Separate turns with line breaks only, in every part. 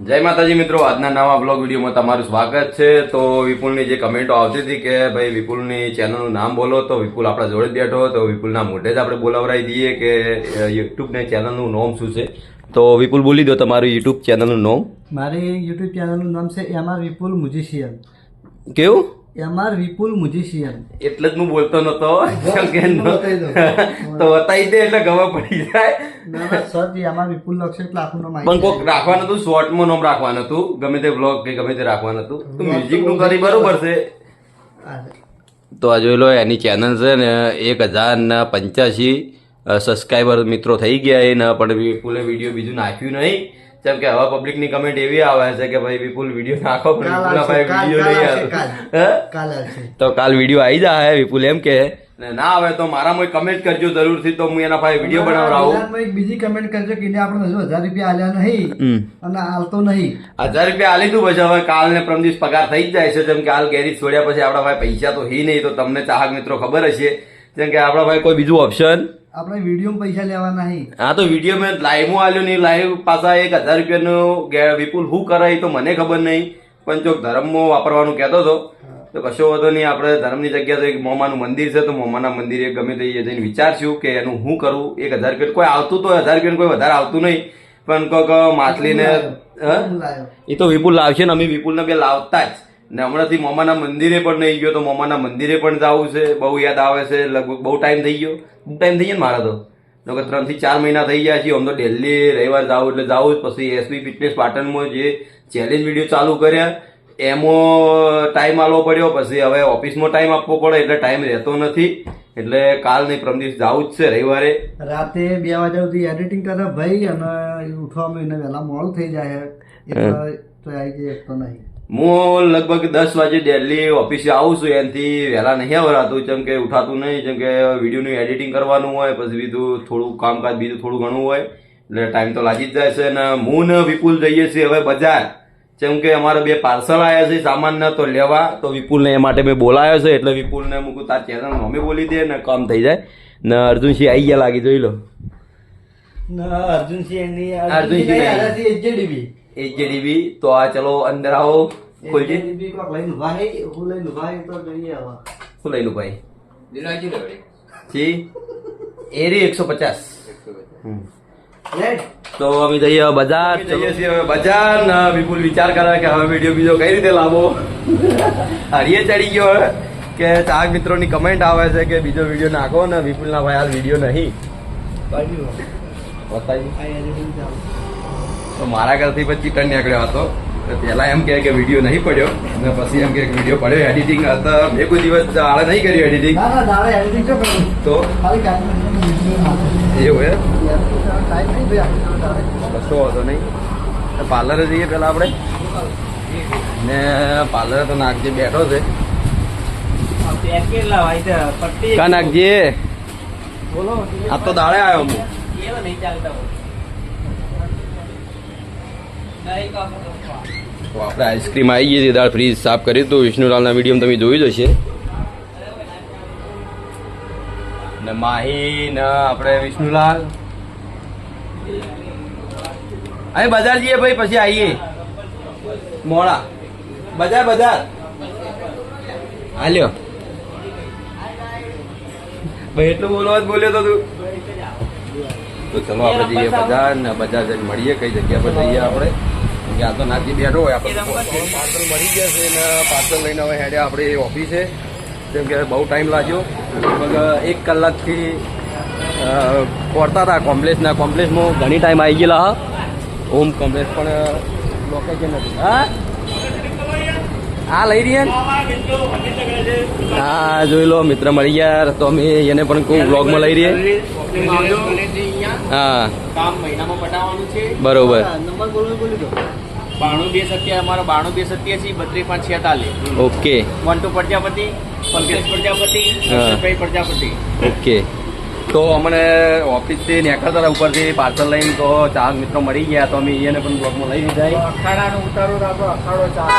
જય માતાજી મિત્રો આજના નવા બ્લોગ વિડીયોમાં તમારું સ્વાગત છે. તો વિપુલની જે કમેન્ટો આવતી હતી કે ભાઈ વિપુલની ચેનલનું નામ બોલો. તો વિપુલ આપણા જોડે જ બેઠો તો વિપુલના મોઢે જ આપણે બોલાવરાઈ દઈએ કે યુટ્યુબની ચેનલનું નામ શું છે? તો વિપુલ બોલી દો તમારું યુટ્યુબ ચેનલનું નામ.
મારી યુટ્યુબ ચેનલનું નામ છે એમાં વિપુલ મુજીશિયન
કેવું?
MR Vipul musician.
એટલે જ હું બોલતો નતો. તો બતાવી દે એટલે ખબર પડી જાય.
ના ના સર એમઆર વિપુલ લખશે એટલે આખું નામ
પણ કોક રાખવાનું હતું શોર્ટમાં નામ રાખવાનું હતું. ગમે તે બ્લોગ કે ગમે તે રાખવાનું હતું. તો મ્યુઝિકનું કરી બરોબર છે. તો આ જોઈ લો એની ચેનલ છે ને એક હજાર ને પંચ્યાસી સબસ્ક્રાઈબર મિત્રો થઈ ગયા એ ને પણ વિપુલે વીડિયો બીજું નાખ્યું નહીં. જેમ કે હવે પબ્લિકની કમેન્ટ એવી આવે છે કે ભાઈ વિપુલ વીડિયો નાખો પણ વિપુલના ભાઈ વીડિયો નહીં આવે. તો કાલ વીડિયો આવી જાય વિપુલ એમ કે ને ના આવે તો મારામાં કમેન્ટ કરજો જરૂરથી તો હું એના ભાઈ વીડિયો બનાવડાવું.
એક બીજી કમેન્ટ કરજો કે આપણે હજુ હજાર રૂપિયા આલ્યા નહીં અને આલતો નહીં.
હજાર રૂપિયા આલી તું પછી હવે કાલ ને પ્રમ પગાર થઈ જ જાય છે જેમ કે હાલ ગેરેજ છોડ્યા પછી આપણા ભાઈ પૈસા તો હી નહીં તો તમને ચાહક મિત્રો ખબર હશે. જેમ કે આપણા ભાઈ કોઈ બીજું ઓપ્શન
આપણે વીડિયો પૈસા લેવાના નહીં
હા તો વીડિયો મેં લાઈવમાં આલ્યો નહીં લાઈવ પાછા એક હજાર રૂપિયાનો વિપુલ હું કરાય તો મને ખબર નહીં. પણ જો ધર્મમાં વાપરવાનું કહેતો હતો તો કશો વધો નહીં. આપણે ધર્મની જગ્યા તો એક મોમાનું મંદિર છે તો મોમાના મંદિરે ગમે તે જઈને વિચારશું કે એનું શું કરું. એક હજાર રૂપિયા કોઈ આવતું તો હજાર રૂપિયા કોઈ વધારે આવતું નહીં. પણ કોઈક માછલીને હા?
હું
એ તો વિપુલ લાવશે ને અમે વિપુલને બે લાવતા જ. ને હમણાંથી મોમાના મંદિરે પણ નહીં ગયો તો મોમાના મંદિરે પણ જવું છે. બહુ યાદ આવે છે લગભગ બહુ ટાઈમ થઈ ગયો. બહુ ટાઈમ થઈ ગયો ને મારા તો. નકર ત્રણથી ચાર મહિના થઈ ગયા છે આમ તો ડેલી રવિવાર જાવું એટલે જાવું જ. પછી એસબી ફિટનેસ પાટણમાં જે ચેલેન્જ વીડિયો ચાલુ કર્યા એમાં ટાઈમ આલવો પડ્યો. પછી હવે ઓફિસમાં ટાઈમ આપવો પડે એટલે ટાઈમ રહેતો નથી. એટલે કાલ નહીં પ્રમ દિવસ જવું જ છે રવિવારે.
રાતે બે વાગ્યા સુધી એડિટિંગ કરે ભાઈ અને ઉઠવામાં એને વહેલા મોડું થઈ જાય. તો આવી જાય તો નહીં.
હું લગભગ દસ વાગે ડેલી ઓફિસે આવું છું એનાથી વહેલા નહીં આવરાતું જેમ કે ઉઠાતું નહીં જેમ કે વિડીયોનું એડિટિંગ કરવાનું હોય પછી બીજું થોડું કામકાજ બીજું થોડું ઘણું હોય એટલે ટાઈમ તો લાગી જ જાય છે. અને હું ને વિપુલ જઈએ છીએ હવે બજાર. જેમ કે અમારે બે પાર્સલ આવ્યા છે સામાનના તો લેવા તો વિપુલને એ માટે મેં બોલાયો છે એટલે વિપુલને મૂકું તાર ચેનલ મમ્મી બોલી દે ને કામ થઈ જાય. ને અર્જુનસિંહ આવી ગયા લાગી જોઈ લો.
અર્જુનસિંહ
અર્જુનસિંહ
એચડીબી
એચડીબી તો આ ચલો અંદર આવો. ખોલજે.
હે
લઈ લું ભાઈ? જી. એરી એકસો પચાસ. તો અમે જઈએ બજાર. જઈએ છીએ બજાર ને વિપુલ વિચાર કરે કે હવે વીડિયો બીજો કઈ રીતે લાવો હરિયે ચડી ગયો કે ચાર મિત્રોની કમેન્ટ આવે છે કે બીજો વીડિયો નાખો ને વિપુલના ભાઈ આ વીડિયો નહીં. બતાવી તો મારા ઘરથી પછી ટન નીકળ્યો હતો. પેલા એમ કહે કે વીડિયો નહીં પડ્યો. અને પછી એમ કે વીડિયો પડ્યો એડિટિંગ હતા બે કોઈ દિવસ આળે નહીં કર્યું એડિટિંગ તો એવું હે? કશો વાંધો નહીં. પાર્લરે જઈએ પેલા આપણે. ને પાર્લરે તો નાગજી બેઠો છે. કા નાગજી?
બોલો
આ તો દાડે આવ્યો હું. આપણે આઈસ્ક્રીમ આવી ગઈ હતી દાળ ફ્રીજ સાફ કરી તો વિષ્ણુલાલના વીડિયો તમે જોઈ જ હશે. ને માહી ને આપણે વિષ્ણુલાલ. અહીં બજાર જઈએ ભાઈ, પછી આવીએ મોડા. બજાર બજાર. હાલ્યો ભાઈ, એટલું બોલવા જ બોલ્યો તો તું. તો ચલો આપણે જઈએ બજાર ને બજાર જઈને મળીએ, કઈ જગ્યા પર જઈએ આપણે. આ તો નાથી બેઠો હોય આપણે પાર્સલ મળી ગયા છે ને પાર્સલ લઈને હવે હેડે આપણે ઓફિસે જેમ કે બહુ ટાઈમ લાગ્યો. લગભગ એક કલાકથી પડતા હતા કોમ્પ્લેક્સના કોમ્પ્લેક્સમાં ઘણી ટાઈમ આવી ગયેલા હા. હોમ કોમ્પ્લેક્સ પણ લોકેશન નથી. હા? હા લઈ રહ્યા? હા જોઈ લો મિત્ર મળી ગયા. તો અમે એને પણ કોઈ બ્લોગમાં લઈ રહીએ હા. બરોબર.
નંબર બોલો બોલી દો
બાણું બે સત્યા અમારો બાણું બે સત્યાસી બત્રીસ પાંચ છેતાલીસ.
Okay.
One two Prajapati Pankaj Prajapati Harshadbhai Prajapati.
Okay. તો અમને ઓફિસથી નેકળતા ઉપરથી પાર્સલ લઈને તો ચાર મિત્રો મળી ગયા તો અમે એને પણ બ્લોકમાં લઈ લીધા.
અખાડાનો ઉતારો રાખો અખાડો ચાર.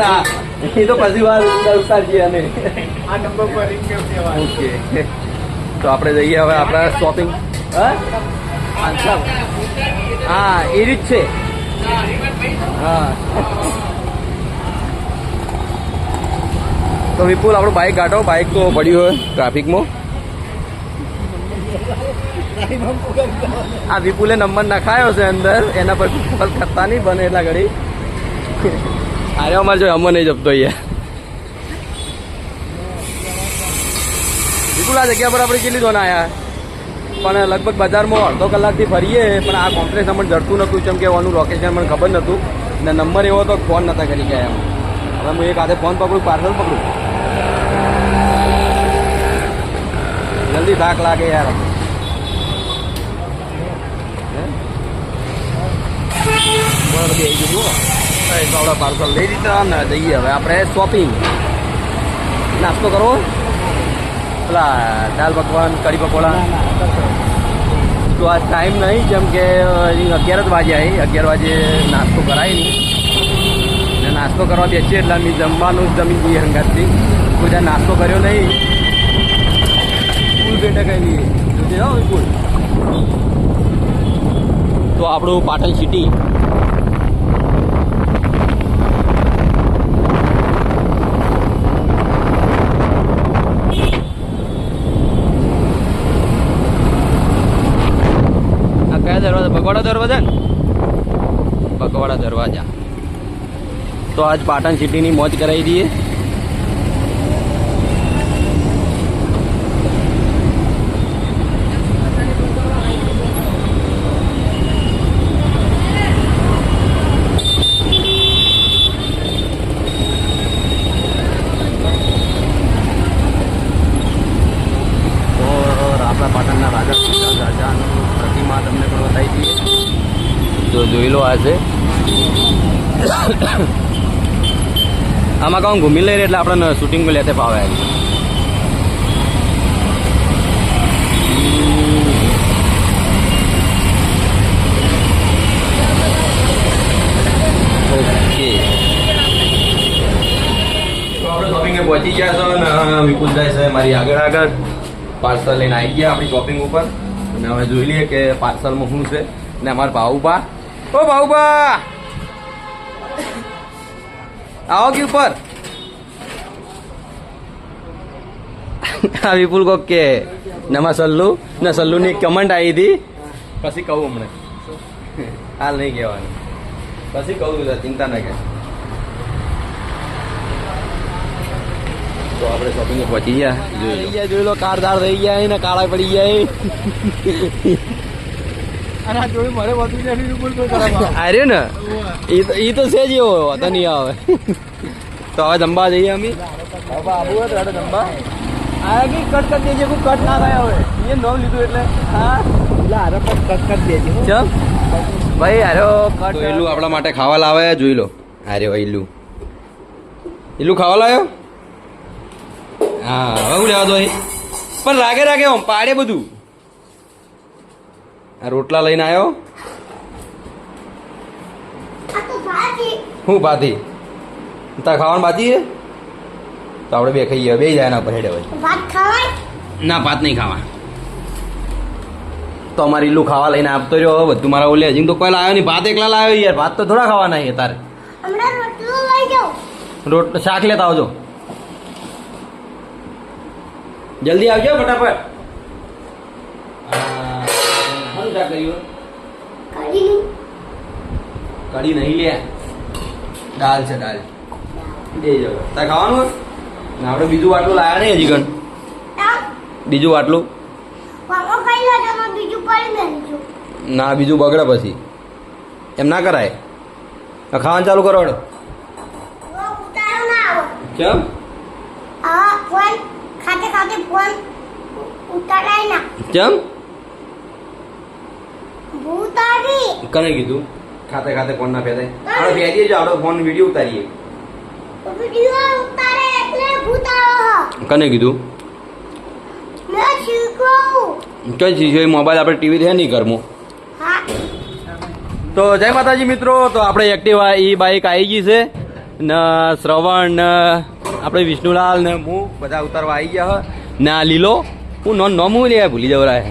ના એ તો પછી વાર ઉતારીએ અમે.
આ નંબર પર રિંગ કેમ કહેવાય
ઓકે. તો આપણે જઈએ હવે આપણા શોપિંગ હા એ રીત છે. હા. તો વિપુલ, આપણું બાઇક કાઢો. બાઇક તો પડ્યું હોય ટ્રાફિકમાં આ વિપુલે નંબર નખાયો છે અંદર. એના પર કોલ કરતા નહીં બને એટલા ઘડી. અરે અમારે જો અમો નહીં જપતો અહીંયા. વિપુલ, આ જગ્યા પર આપણે કેટલી જોન આવ્યા પણ લગભગ બજારમાં અડધો કલાકથી ફરીએ, પણ આ કોમ્પ્લેક્સ અમને જડતું નહોતું. કેમ કે ઓનું લોકેશન મને ખબર નહોતું. ને નંબર એવો હતો ફોન નહોતા કરી ગયા એમ. હવે હું એક હાથે ફોન પકડું, પાર્સલ પકડું. જલ્દી થાક લાગે યાર. બરાબર આવી ગયું પાર્સલ લઈ લીધા ને જઈએ હવે આપણે શોપિંગ નાસ્તો કરવો? પેલા દાલ પકવાન કઢી પકોડા. તો આ ટાઈમ નહીં જેમ કે અગિયાર જ વાગે આવી અગિયાર વાગે નાસ્તો કરાય નહીં. ને નાસ્તો કરવા બેસીએ એટલે અમે જમવાનું જ જમી જઈએ હંગાતથી. કોઈ નાસ્તો કર્યો નહીં. ફૂલ પેટે કઈ નહીં હો ફૂલ તો આપણું પાટણ સિટી બગવાડા દરવાજા ને? ભગવાડા દરવાજા. તો આજ પાટણ સિટીની મોજ કરાવી દઈએ તો આપણા પાટણના રાજા સિદ્ધાર્થ રાજાની પ્રતિમા તમને પણ બતાવી દઈએ તો જોઈ લો આ છે. આમાં કામ ઘૂમી લઈએ એટલે આપણને શૂટિંગમાં લેતે ફાવે આપણે પહોંચી ગયા છો અને વિપુલભાઈ સાહેબ મારી આગળ આગળ પાર્સલ લઈને આવી ગયા આપણી શોપિંગ ઉપર અને હવે જોઈ લઈએ કે પાર્સલમાં શું છે ને અમારા ભાઉબા ઓ ભાઉબા આવો કે ઉપર. આ વિપુલ કોક. કે નમા સલ્લુ. ને, સલ્લુની કમેન્ટ આવી હતી. પછી કહું હમણાં. હાલ નહીં કહેવાનું. પછી કહું છું ચિંતા ના કર. તો આપણે શોપિંગ પહોંચી ગયા. જોઈ લો. કાર ધાર થઈ ગયા ને કાળા પડી ગયા. આર્યો ને. એ તો ઈ તો છે જ એવો વાંધો નહીં આવે. તો હવે જમવા જઈએ અમે. હવે આબુ હોય તો જમવા આ કે કટ કરી દેજે કોઈ કટ ના થાય હવે. એ નવ લીધું એટલે. હા.
એટલે આરે પણ કટ કરી દેજે.
ચમ? ભાઈ હારો કટ એલું આપણા માટે ખાવા લાવે જોઈ લો. હારે એલું એલું ખાવા લાવ્યો? હા હવે હું લેવા દો પણ રાગે રાગે આમ પાડે બધું. આ રોટલા લઈને આવ્યો હું ભાતી તાર ખાવાનું બાતી છે? તો આપણે બે ખાઈએ બે જાય એના ઉપર હેડે હોય ના ભાત નહીં ખાવા તો અમારે ઈલું ખાવા લઈને આપતો રહ્યો બધું મારા ઓલે હજી તો કોઈ લાવ્યો નહીં. ભાત એકલા લાવ્યો યાર ભાત તો થોડા ખાવાના છે તારે. રોટ શાક લેતા આવજો. જલ્દી આવજો ફટાફટ. શાક કર્યું?
કઢી
કઢી નહીં લે. દાલ છે દાલ. દેજો. ખાવાનું ને આપણે બીજું આટલું લાયા નહીં હજી ગણ બીજું આટલું?
મામો ખાઈ લો તમે બીજું પડી મેળજો
ના બીજું બગડે પછી. એમ ના કરાય. ખાવાનું ચાલુ કરો કેમ? કેમ? કને કીધું? ખાતે ખાતે ફોન ના ફેદાય આપણે ફેરીએ જો આપણો ફોન વીડિયો ઉતારીએ.
વીડિયો ઉતારે એટલે ભૂતારો
કને કીધું? કઈ ચીજ મોબાઈલ આપણે ટીવી થયા નહીં ઘરમાં. તો જય માતાજી મિત્રો તો આપણે એક્ટિવા એ બાઇક આવી ગઈ છે. ને શ્રવણ ને આપણે વિષ્ણુલાલ ને હું બધા ઉતારવા આવી ગયા હ. ને આ લીલો હું નોન નોમ લે ભૂલી જવરાય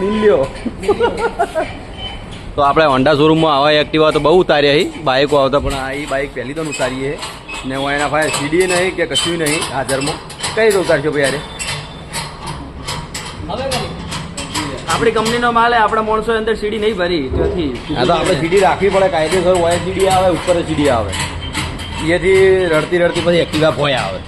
મિલ્યો. તો આપણે હોન્ડા શોરૂમમાં આવા એક્ટિવા તો બહુ ઉતાર્યા હી. બાઇકો આવતા પણ આ બાઇક પહેલી તો ઉતારીએ ને હું એના પાસે સીડી નહીં કે કશું નહીં હાજરમાં. કઈ રીતે ઉતારશો ભાઈ
આપણી કંપનીનો માલ હે આપણા માણસો અંદર સીડી નહીં ભરી. ત્યાંથી
આ તો આપણે સીડી રાખવી પડે કાયદેસર હોય સીડી આવે ઉપર સીડી આવે. એથી રડતી રડતી પછી એક્ટિવા ભોય આવે.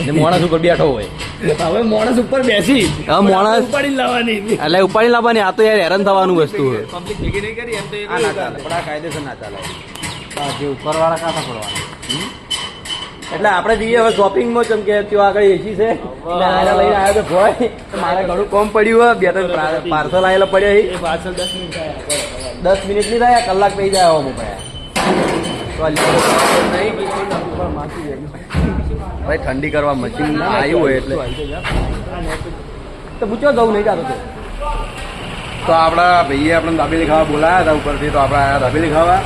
એટલે માણસ ઉપર બેઠો હોય.
હવે માણસ ઉપર બેસી.
હા, માણસ-
ઉપાડી લાવવાની.
એટલે ઉપાડી લાવવાની આ તો યાર હેરાન થવાનું વસ્તુ
પબ્લિક ભેગી નહીં કરી એમ તો એ
આ ના ચાલે પણ આ કાયદેસર ના ચાલે.
જે ઉપરવાળા કાંઠા પડવાના
એટલે આપણે જઈએ હવે શોપિંગમાં ચમ કે ત્યાં આગળ એસી છે. લઈને આવ્યો તો ભાઈ મારે ઘણું કોમ પડ્યું હોય બે ત્રણ પાર્સલ આવેલા પડ્યા
પાછળ દસ મિનિટ થાય
દસ મિનિટની થાય કલાક પઈ જાય આવો મોબાઈલ. ભાઈ ઠંડી કરવા મશીન આવ્યું હોય એટલે. તો પૂછો જવું નહીં જાતો તો. આપણા ભાઈએ આપણે દાબેલી ખાવા બોલાયા હતા ઉપરથી તો આપણે આયા દાબેલી ખાવા.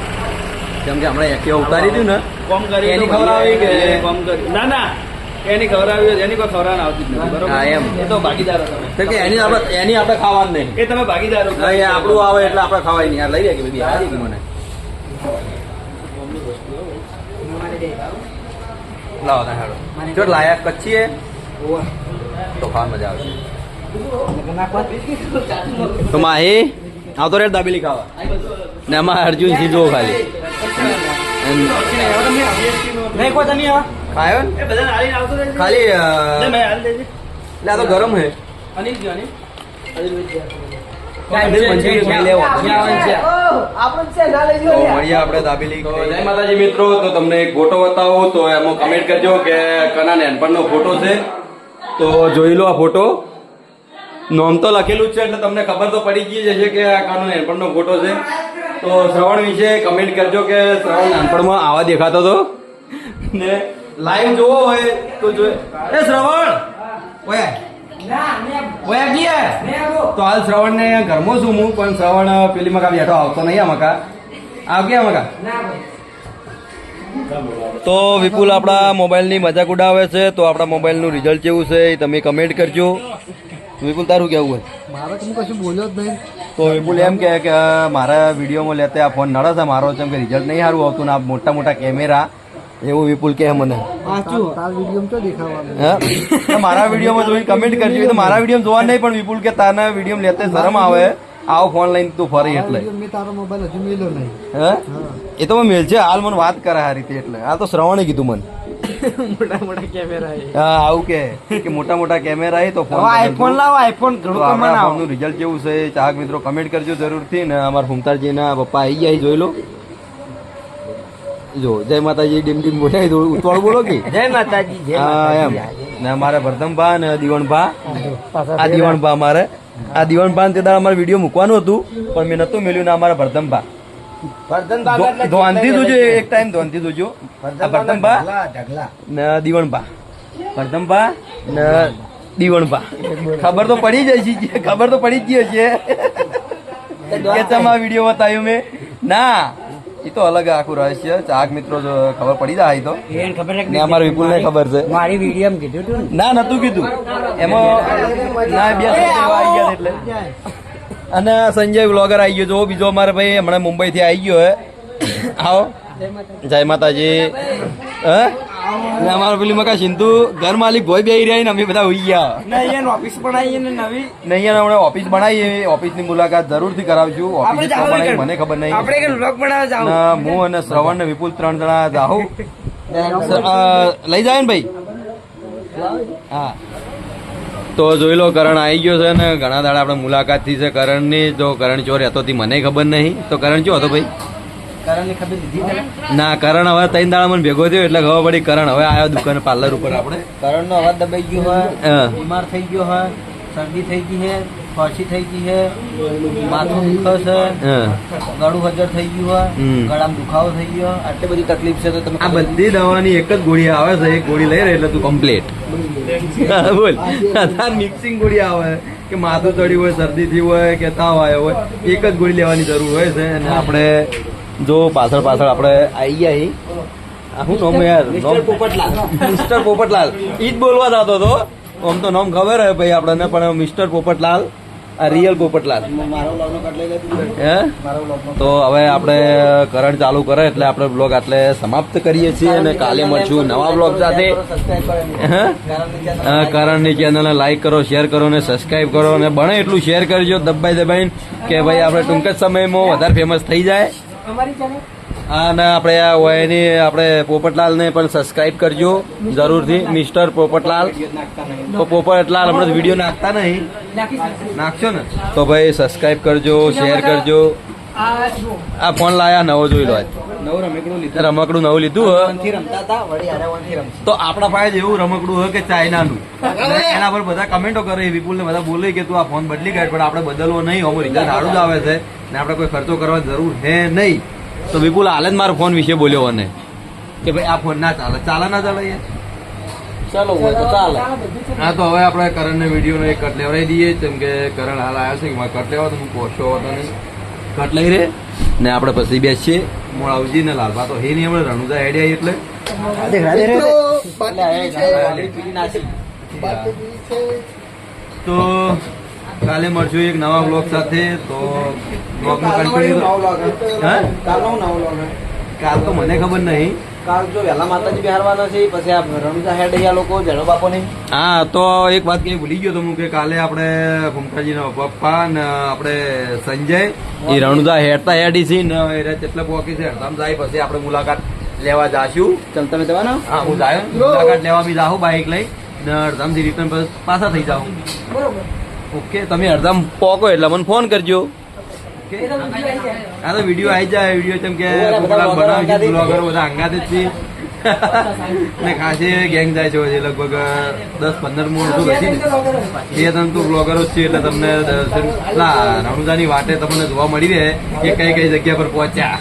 કેમ કે હમણાં એક્ટિવા ઉતારી દીધું ને.
કોમ કરી
એની ખબર આવી કે
કોમ કરી. ના ના. એની ખબર આવી એની કોઈ ખબર આવતી જ નથી બરોબર?
એમ.
એ તો ભાગીદારો તમે.
કે એની આપણે એની આપણે ખાવાનું નહીં.
એ તમે ભાગીદારો.
ના, એ આપણું આવે એટલે આપણે ખવાય નહીં. આ લઈ લે કે બેબી આ મને. લાવો હેડો જો લાયા કચ્છી હે તો ખાવા મજા આવશે. તો માહી આવતો રે દાબેલી ખાવા. ને આમાં અર્જુન સીધો ખાલી.
નહીં કોઈ તમે આવા.
ખાયો ને?
એ બધા હાલીને આવતો રહેજો.
ખાલી અ,
લે, મેં હાલી દેજે.
એટલે આ તો ગરમ હે.
અનિલ. અનિલ
મંચુરિયન લેવો. આપણે દાબેલી જય માતાજી મિત્રો તો તમને એક ફોટો બતાવો તો એમાં કમેન્ટ કરજો કે કના નેનપણનો ફોટો છે. તો જોઈ લો આ ફોટો. નોમ તો લખેલું જ છે એટલે તમને ખબર તો પડી ગઈ જશે કે આ કાનો નેનપણનો ફોટો છે. તો શ્રવણ વિશે કમેન્ટ કરજો કે શ્રવણ નાનપણમાં આવા દેખાતો હતો. ને લાઈવ જોવો હોય તો જો એ શ્રવણ! ઓય. ઓય ગયા તો હાલ શ્રવણ ને ઘરમાં છું હું પણ શ્રવણ પેલી મકા બેઠો આવતો નહીં આ મકા. આવ ગયા મકા? તો વિપુલ આપણા મોબાઈલની મજાક ઉડાવે છે તો આપણા મોબાઈલનું રિઝલ્ટ કેવું છે એ તમે કમેન્ટ કરજો. વિપુલ તારું કેવું હોય?
મારે તો કશું બોલ્યો જ નહીં.
તો વિપુલ એમ કહે કે મારા વિડીયોમાં લેતા આ ફોન નડે છે મારો જેમ કે રિઝલ્ટ નહીં સારું આવતું ને આ મોટા મોટા કેમેરા એવું વિપુલ કે મને. મારા વિડીયોમાં જોઈને કમેન્ટ કરજો. એ તો મારા વીડિયો જોવા નહીં પણ વિપુલ કે તારા વીડિયો લેતે શરમ આવે. આવો ફોન લઈને તું ફરી એટલે.
તારો મોબાઈલ હજુ મેલ્યો નહીં.
હે? એ તો મેલ છે હાલ મને વાત કરે આ રીતે એટલે. આ તો શ્રવણે કીધું મને.
મોટા મોટા કેમેરા
હા આવું કે. કે મોટા મોટા કેમેરા એ તો ફોન
આઈફોન લાવો આઈફોન ઘણું કમાના
રિઝલ્ટ કેવું છે ચાહક મિત્રો કમેન્ટ કરજો જરૂરથી. ને અમારા ફૂમતારજી ના પપ્પા આવી ગયા છે, જોઈ લો. જો જય માતાજી ડીમ ડીમ બોલે ઉતવાળ બોલો કે?
જય માતાજી
હા એમ. ને અમારા ભરતમભા ને દિવાણભા આ દિવણભા અમારે. આ દિવાણભા તે દાડા અમારે વીડિયો મૂકવાનું હતું પણ મેં નતું મેલ્યું ને અમારા ભરતમભા ધોનથી જોજો એક ટાઈમ ધોનથી જોજો ભરતમભા ને દીવણભા ભરતમભા ને દીવણભા ખબર તો પડી જાય છે ખબર તો પડી જ ગઈ હશે. વીડિયો બતાવ્યો મેં? ના. એ તો અલગ આખું રહસ્ય. ચાક મિત્રો જો ખબર પડી જાય તો.
એને ખબર
ને અમારા વિપુલ ને ખબર છે.
મારી વીડિયો કીધું તું ના.
નતું કીધું. એમાં ના બે આવી. ગયા એટલે. અને સંજય વ્લોગર આવી ગયો. જો બીજો અમારે ભાઈ હમણાં મુંબઈ થી આવી ગયો હે. આવો. જય માતાજી. હે? ને અમારા પેલી મકા સિંધુ ઘર માલિક ભોય બે રહ્યા ને અમે બધા હોઈ ગયા.
નહીં ઓફિસ પણ ને નવી.
નહીં હમણાં ઓફિસ બનાવી ઓફિસની મુલાકાત જરૂરથી કરાવજો. ઓફિસ બનાવી મને ખબર નહીં.
આપણે કે વ્લોગ બનાવવા જાવ
હું અને શ્રવણ ને વિપુલ ત્રણ જણા જાઉં. લઈ જાય ને ભાઈ? હા. તો જોઈ લો કરણ આવી ગયો છે ને. ઘણા દાડા આપણે મુલાકાતથી છે કરણની જો કરણ ચોર હતો તી મને ખબર નહીં. તો કરણ ચો હતો ભાઈ? ના? કરણ હવે ત્રણ દાડા મને ભેગો થયો એટલે ખબર પડી કરણ. હવે આવ્યો દુકાન પાર્લર ઉપર આપણે.
કરણનો અવાજ દબાઈ ગયો હોય બીમાર થઈ ગયો હોય શરદી થઈ ગઈ છે ખાંસી થઈ ગઈ છે માથું દુખે છે ગળું હજર થઈ ગયું હોય. ગળામાં દુખાવો થઈ ગયો. આટલી બધી તકલીફ છે તો તમે
આ બધી દવાની એક જ ગોળી આવે છે એક ગોળી લઈ રહે એટલે તું કમ્પ્લીટ બોલ. તાર મિક્સિંગ ગોળી આવે કે માથું ચડ્યું હોય શરદી થઈ હોય કે તાવ આવ્યો હોય એક જ ગોળી લેવાની જરૂર હોય છે. અને આપણે જો પાછળ પાછળ આપણે આવી ગયા અહીં આ શું નામ યાર?
નોમ પોપટલાલ.
મિસ્ટર પોપટલાલ. ઈ જ બોલવા જતો હતો. આમ તો નામ ખબર હે ભાઈ આપણને પણ મિસ્ટર પોપટલાલ આ રિયલ પોપટલાલ. હે? તો હવે આપણે કરંટ ચાલુ કરે એટલે આપણે બ્લોગ આટલે સમાપ્ત કરીએ છીએ અને કાલે મળશું નવા બ્લોગ સાથે. કરણની ચેનલને લાઈક કરો. શેર કરો ને સબસ્ક્રાઈબ કરો અને બને એટલું શેર કરજો દબાઈ દબાઈને કે ભાઈ આપણે ટૂંક જ સમયમાં વધારે ફેમસ થઈ જાય. અને આપણે આ ઓયની આપણે પોપટલાલને પણ સબસ્ક્રાઇબ કરજો જરૂરથી. મિસ્ટર પોપટલાલ. તો પોપટલાલ હમણાં વીડિયો નાખતા નહીં. નાખશો ને? તો ભાઈ સબસ્ક્રાઇબ કરજો શેર કરજો. આ ફોન લાયા નવો જોઈ લો
રમેકડું
નવું લીધું તો આપણા પાસે એવું રમકડું હોય કે ચાઇનાનું. એના પર બધા કમેન્ટો કરે વિપુલ ને બધા બોલે કે તું આ ફોન બદલી કાઢ પણ આપણે બદલવો નહીં અમુક રિઝલ્ટ સારું જ આવે છે ને આપણે કોઈ ખર્ચો કરવા જરૂર હે નહીં. તો વિપુલ હાલે જ મારો ફોન વિશે બોલ્યો મને કે ભાઈ આ ફોન ના ચાલે. ચાલે ના ચાલે
ચાલો હોય તો ચાલે
હા તો હવે આપણે કરણને વિડીયોનો એક કટ લેવડાવી દઈએ. જેમ કે કરણ હાલ આવ્યો છે કે કટ લેવા તો હું પહોંચો હતો નહીં. કટ લઈ રે? ને આપણે પછી બેસીએ. મોળાવજી ને લાલબા તો હે નહીં આપણે રણુજા આઈડિયા એટલે? તો કાલે મળશું એક નવા બ્લોગ સાથે. તો બ્લોગનું કન્ટિન્યુ હા.
કાલનો નવો લોગ
કાલ તો મને ખબર નહીં.
કાલ જો વહેલા માતાજી બિહારવાના છે પછી આ રણુજા હેડ અહીંયા લોકો જડો બાપો ને
હા તો એક વાત કઈ ભૂલી ગયો તો હું કે કાલે આપણે ભૂમકાજીના પપ્પા ને આપણે સંજય એ રણુદા હેડતા હેડી છે ને એ કેટલા પોકી છે હડતામ જાય પછી આપણે મુલાકાત લેવા જાશું.
ચાલ તમે જવાના?
હા હું જાય. મુલાકાત લેવા બી જાઉં બાઇક લઈ ને અડધામથી રિટર્ન પાછા થઈ જાઉં ઓકે તમે અડધામ પોકો એટલે મને ફોન કરજો. હા તો વીડિયો આવી જાય વીડિયો જેમ કે બનાવે બ્લોગર બધા અંગાતે જ છે. ને ખાસી ગેંગ જાય છે લગભગ દસ પંદર મૂળ તો હતી એ તમે તો બ્લોગરો જ છે એટલે તમને દર્શન પેલા રણુજાની વાટે તમને જોવા મળી રહે કે કઈ કઈ જગ્યા પર પહોંચ્યા.